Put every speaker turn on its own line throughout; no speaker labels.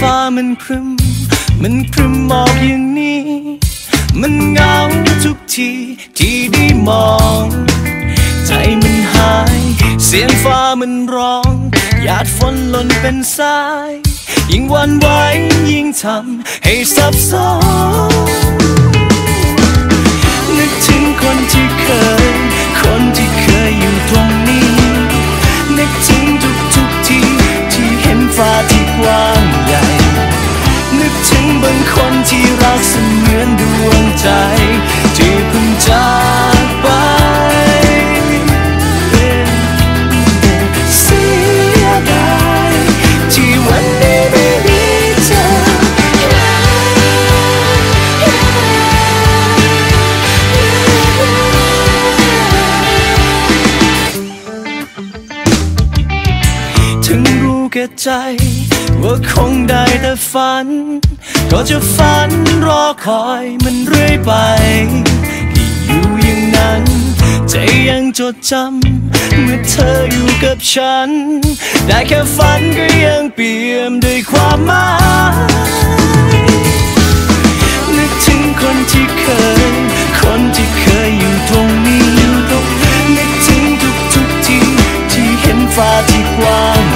ฟ้ามันพรึม มันพรึมหมอกอย่างนี้ มันเหงาทุกทีที่ได้มอง ใจมันหาย เสียงฟ้ามันร้อง หยาดฝนหล่นเป็นสาย ยิ่งวันไหวยิ่งทำให้สับสนนึกถึงคนที่เคย ที่รักเสมือนดวงใจ ที่เพิ่งจากไปเสียดายที่วันนี้ไม่มีเธอถึงรู้แก่ใจว่าคงได้แต่ฝัน ก็จะฝันรอคอยมันเรื่อยไปที่อยู่อย่างนั้น ใจยังจดจำเมื่อเธออยู่กับฉัน ได้แค่ฝันก็ยังเปี่ยมด้วยความหมายนึกถึงคนที่เคย คนที่เคยอยู่ตรงนี้อยู่ตรงนึกถึงทุกทุกๆที่ที่เห็นฟ้าที่กว้าง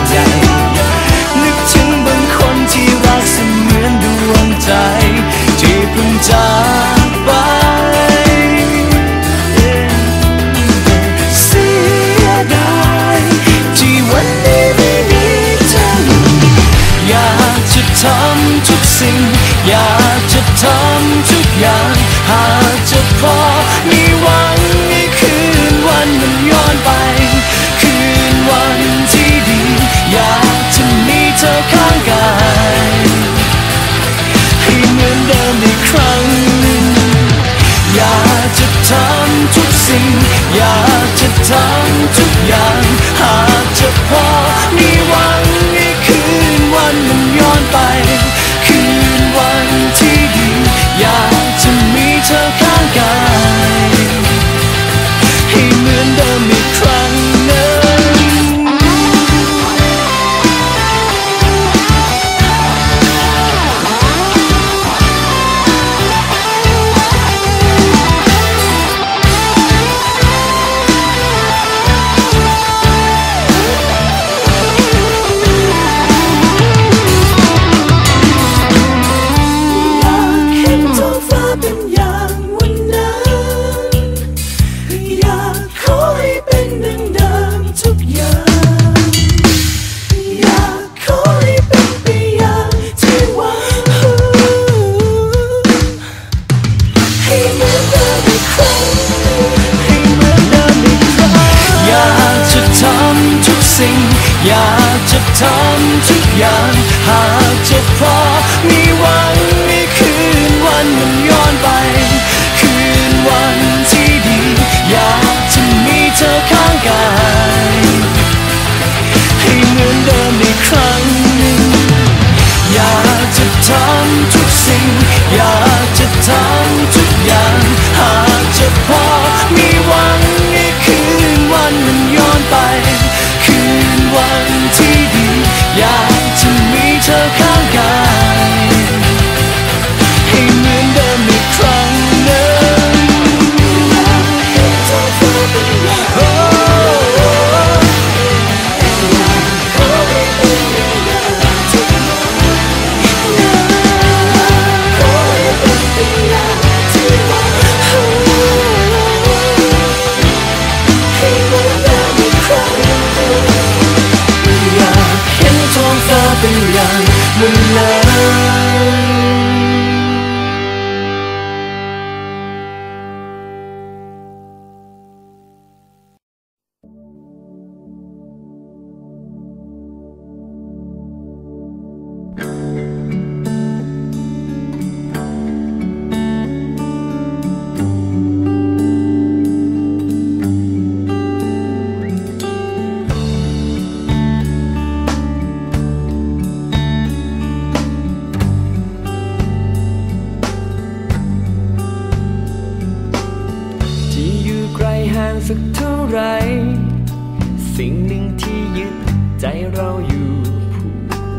ทำทุกสิ่ง อยากจะทำทุกอย่าง หากจะพอมีหวังให้คืนวันมันย้อนไป คืนวันที่ดี อยากจะมีเธอข้างกายให้เหมือนเดิมอีกครั้งหนึ่งอยากจะทำทุกสิ่ง อยากจะทำทุกอย่าง หากจะพอมีหวัง นวันมันย้อนไป คืนวันที่ดี อยากจะมีเธอา เป็น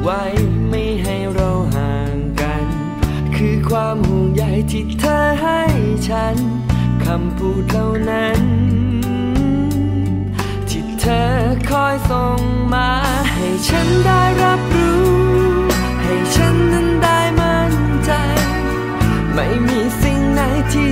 ไว้ไม่ให้เราห่างกัน คือ
ความห่วงใยที่เธอให้ฉัน คำพูดเหล่านั้น ที่เธอคอยส่งมา ให้ฉันได้รับรู้ ให้ฉันนั้นได้มั่นใจ ไม่มีสิ่งไหนที่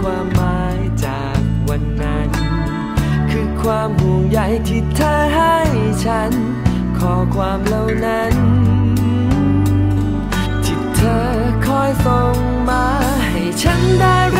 ความหมายจากวันนั้น คือความห่วงใยที่เธอให้ฉัน ขอความเหล่านั้น ที่เธอคอยส่งมาให้ฉันได้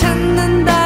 天能大。